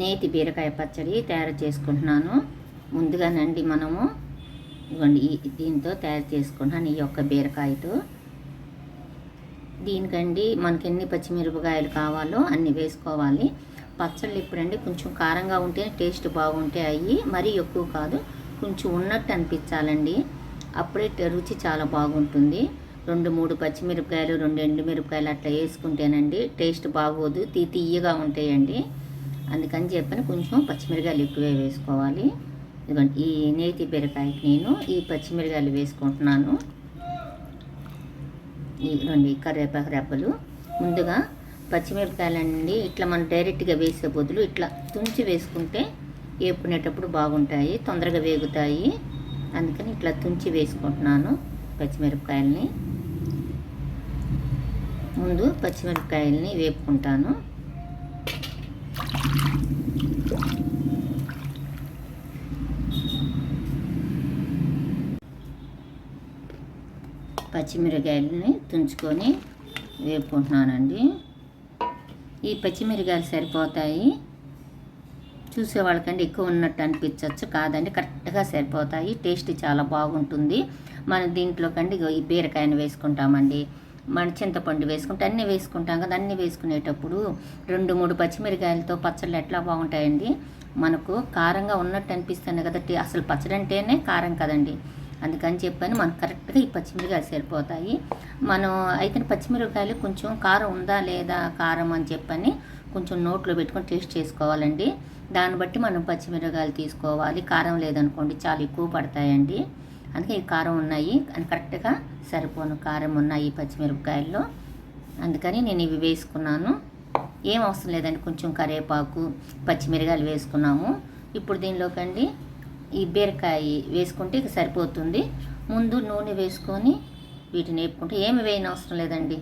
నేతి బీరకాయ పచ్చడి తయారు చేసుకుంటున్నాను. ముందుగానండి మనము. ఇవ్వండి దీంతో తయారు చేసుకుంటున్నాను ఈ యొక్క బీరకాయతో. దీనికండి మనకి ఎన్ని పచ్చిమిరపకాయలు కావాలో అన్ని వేసుకోవాలి. పచ్చళ్ళు ఇప్పుడండి కొంచెం కారంగా ఉంటే టేస్ట్ బాగుంటే అయ్యి మరీ ఎక్కువ కాదు కొంచెం ఉన్నట్టు అనిపించాలండి. అప్పుడే రుచి చాలా బాగుంటుంది. రెండు మూడు పచ్చిమిరపకాయలు రెండు ఎండుమిరపకాయలు అట్లా వేసుకుంటేనండి టేస్ట్ బాగోదు తీ తీయగా ఉంటాయండి. అందుకని చెప్పని కొంచెం పచ్చిమిరకాయలు ఎక్కువే వేసుకోవాలి. ఇదిగోండి ఈ నేతి బీరకాయకి నేను ఈ పచ్చిమిరకాయలు వేసుకుంటున్నాను. ఈ రెండు కరివేపాకు రెబ్బలు. ముందుగా పచ్చిమిరపకాయలండి ఇట్లా మనం డైరెక్ట్గా వేసే బదులు ఇట్లా తుంచి వేసుకుంటే వేపుకునేటప్పుడు బాగుంటాయి తొందరగా వేగుతాయి. అందుకని ఇట్లా తుంచి వేసుకుంటున్నాను పచ్చిమిరపకాయలని. ముందు పచ్చిమిరపకాయలని వేపుకుంటాను. పచ్చిమిరకాయలని తుంచుకొని వేపుకుంటున్నానండి. ఈ పచ్చిమిరకాయలు సరిపోతాయి. చూసే వాళ్ళకంటే ఎక్కువ ఉన్నట్టు అనిపించవచ్చు కాదండి కరెక్ట్గా సరిపోతాయి. టేస్ట్ చాలా బాగుంటుంది. మనం దీంట్లో కండి ఈ బీరకాయని వేసుకుంటామండి. మన చింతపండు వేసుకుంటే అన్నీ వేసుకుంటాం కదా అన్నీ వేసుకునేటప్పుడు రెండు మూడు పచ్చిమిరకాయలతో పచ్చళ్ళు ఎట్లా బాగుంటాయండి? మనకు కారంగా ఉన్నట్టు అనిపిస్తుంది కదా అసలు పచ్చడి అంటేనే కారం కదండి. అందుకని చెప్పని మనకు కరెక్ట్గా ఈ పచ్చిమిరకాయలు సరిపోతాయి. మనం అయితే పచ్చిమిరపకాయలు కొంచెం కారం ఉందా లేదా కారం అని చెప్పని కొంచెం నోట్లో పెట్టుకొని టేస్ట్ చేసుకోవాలండి. దాన్ని బట్టి మనం పచ్చిమిరపకాయలు తీసుకోవాలి. కారం లేదనుకోండి చాలా ఎక్కువ పడతాయండి. అందుకే ఈ కారం ఉన్నాయి. అని కరెక్ట్గా సరిపోను. కారం ఉన్నాయి పచ్చిమిరపకాయల్లో. అందుకని నేను ఇవి వేసుకున్నాను. ఏం అవసరం లేదండి. కొంచెం కరివేపాకు పచ్చిమిరకాయలు వేసుకున్నాము. ఇప్పుడు దీనిలోకండి ఈ బీరకాయ వేసుకుంటే ఇక సరిపోతుంది. ముందు నూనె వేసుకొని వీటిని వేపుకుంటే ఏమి వేయని అవసరం లేదండి.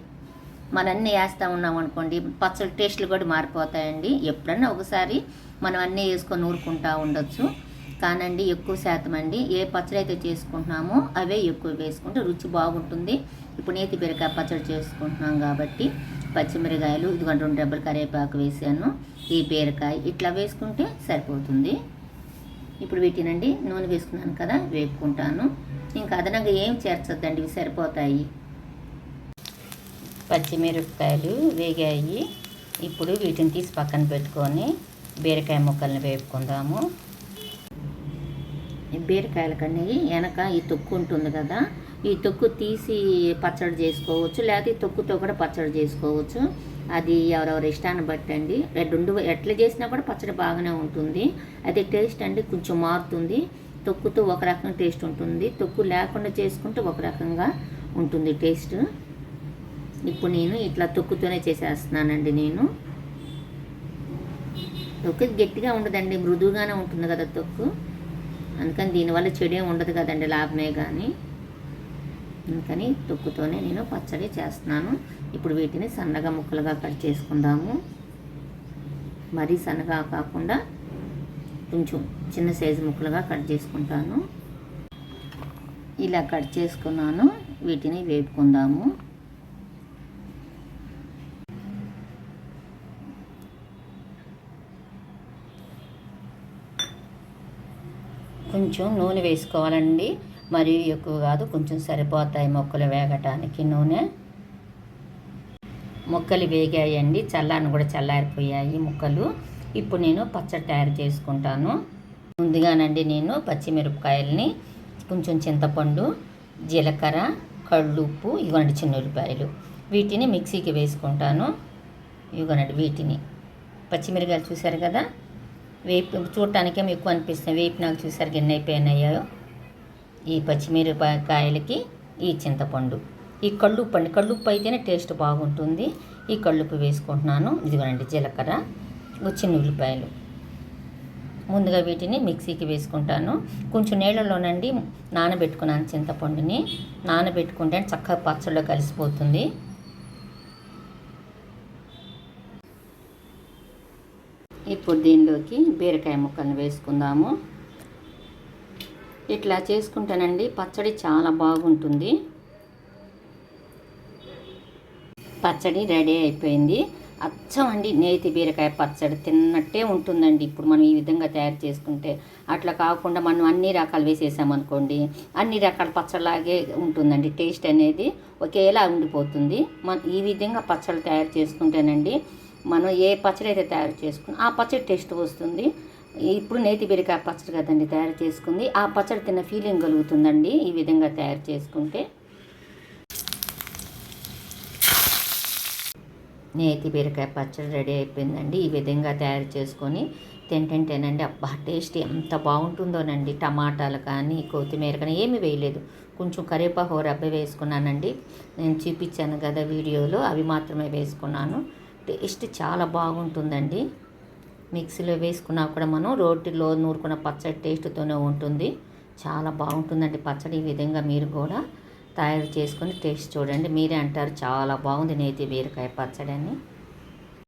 మనం అన్నీ వేస్తూ ఉన్నాం అనుకోండి పచ్చడి టేస్ట్లు కూడా మారిపోతాయండి. ఎప్పుడన్నా ఒకసారి మనం అన్నీ వేసుకొని నూరుకుంటా ఉండొచ్చు. కానండి ఎక్కువ శాతం అండి. ఏ పచ్చడి అయితే చేసుకుంటున్నామో అవే ఎక్కువ వేసుకుంటే రుచి బాగుంటుంది. ఇప్పుడు నేతి బీరకాయ పచ్చడి చేసుకుంటున్నాం కాబట్టి పచ్చిమిరకాయలు ఇదిగోండి రెండు డబ్బులు కరివేపాకు వేసాను ఈ బీరకాయ ఇట్లా వేసుకుంటే సరిపోతుంది. ఇప్పుడు వీటినండి నూనె వేసుకున్నాను కదా వేపుకుంటాను. ఇంకా అదనంగా ఏం చేర్చొద్దండి ఇవి సరిపోతాయి. పచ్చిమిరపకాయలు వేగాయి. ఇప్పుడు వీటిని తీసి పక్కన పెట్టుకొని బీరకాయ ముక్కల్ని వేపుకుందాము. ఈ బీరకాయల కన్నీ వెనక ఈ తొక్కు ఉంటుంది కదా ఈ తొక్కు తీసి పచ్చడి చేసుకోవచ్చు లేకపోతే ఈ తొక్కుతో కూడా పచ్చడి చేసుకోవచ్చు. అది ఎవరెవరి ఇష్టాన్ని బట్టి అండి. రెండు ఎట్లా చేసినా కూడా పచ్చడి బాగానే ఉంటుంది. అయితే టేస్ట్ అండి కొంచెం మారుతుంది. తొక్కుతో ఒక రకం టేస్ట్ ఉంటుంది. తొక్కు లేకుండా చేసుకుంటే ఒక రకంగా ఉంటుంది టేస్ట్. ఇప్పుడు నేను ఇట్లా తొక్కుతోనే చేసేస్తున్నానండి నేను. తొక్కు గట్టిగా ఉండదండి మృదువుగానే ఉంటుంది కదా తొక్కు. అందుకని దీనివల్ల చెడే ఉండదు కదండి లాభమే కానీ అందుకని తొక్కుతోనే నేను పచ్చడి చేస్తున్నాను. ఇప్పుడు వీటిని సన్నగా ముక్కలుగా కట్ చేసుకుందాము. మరీ సన్నగా కాకుండా కొంచెం చిన్న సైజు ముక్కలుగా కట్ చేసుకుంటాను. ఇలా కట్ చేసుకున్నాను. వీటిని వేపుకుందాము. కొంచెం నూనె వేసుకోవాలండి. మరియు ఎక్కువ కాదు కొంచెం సరిపోతాయి మొక్కలు వేగటానికి నూనె. మొక్కలు వేగాయండి చల్లారిని కూడా చల్లారిపోయాయి ముక్కలు. ఇప్పుడు నేను పచ్చడి తయారు చేసుకుంటాను. ముందుగానండి నేను పచ్చిమిరపకాయలని కొంచెం చింతపండు జీలకర్ర కళ్ళుప్పు ఇవ్వండి చిన్న ఉల్లిపాయలు. వీటిని మిక్సీకి వేసుకుంటాను. ఇవ్వనండి వీటిని. పచ్చిమిరపకాయలు చూశారు కదా? వేపు చూడటానికే ఎక్కువ అనిపిస్తుంది. వేపు నాకు చూసారు ఎన్ని అయిపోయినాయో. ఈ పచ్చిమిరపకాయలకి ఈ చింతపండు. ఈ కళ్ళుప్పు అండి. కళ్ళుప్పు అయితేనే టేస్ట్ బాగుంటుంది. ఈ కళ్ళుప్పు వేసుకుంటున్నాను. ఇదిగోనండి జీలకర్ర వచ్చిన చిన్న ఉల్లిపాయలు. ముందుగా వీటిని మిక్సీకి వేసుకుంటాను. కొంచెం నీళ్ళలోనండి నానబెట్టుకున్నాను చింతపండుని. నానబెట్టుకుంటే చక్కగా పచ్చళ్ళు కలిసిపోతుంది. ఇప్పుడు దీనిలోకి బీరకాయ ముక్కలను వేసుకుందాము. ఇట్లా చేసుకుంటానండి పచ్చడి చాలా బాగుంటుంది. పచ్చడి రెడీ అయిపోయింది. అచ్చం అండి నేతి బీరకాయ పచ్చడి తిన్నట్టే ఉంటుందండి. ఇప్పుడు మనం ఈ విధంగా తయారు చేసుకుంటే అట్లా కాకుండా మనం అన్ని రకాలు వేసేసామనుకోండి అన్ని రకాల పచ్చడిలాగే ఉంటుందండి. టేస్ట్ అనేది ఒకేలా ఉండిపోతుంది. మన ఈ విధంగా పచ్చడి తయారు చేసుకుంటేనండి మనం ఏ పచ్చడి అయితే తయారు చేసుకుని ఆ పచ్చడి టేస్ట్ వస్తుంది. ఇప్పుడు నేతి బీరకాయ పచ్చడి కదండి తయారు చేసుకుంది. ఆ పచ్చడి తిన్న ఫీలింగ్ కలుగుతుందండి ఈ విధంగా తయారు చేసుకుంటే. నేతి బీరకాయ పచ్చడి రెడీ అయిపోయిందండి. ఈ విధంగా తయారు చేసుకొని తింటుంటేనండి అబ్బా టేస్ట్ ఎంత బాగుంటుందోనండి. టమాటాలు కానీ కొత్తిమీర కానీ ఏమీ వేయలేదు. కొంచెం కరివేపాకు రబ్బ వేసుకున్నానండి. నేను చూపించాను కదా వీడియోలో. అవి మాత్రమే వేసుకున్నాను. టేస్ట్ చాలా బాగుంటుందండి. మిక్సీలో వేసుకున్నా కూడా మనం రోటిలో నూరుకున్న పచ్చడి టేస్ట్తోనే ఉంటుంది. చాలా బాగుంటుందండి పచ్చడి ఈ విధంగా మీరు కూడా తయారు చేసుకొని టేస్ట్ చూడండి. మీరే అంటారు చాలా బాగుంది నేతి బీరకాయ పచ్చడి అని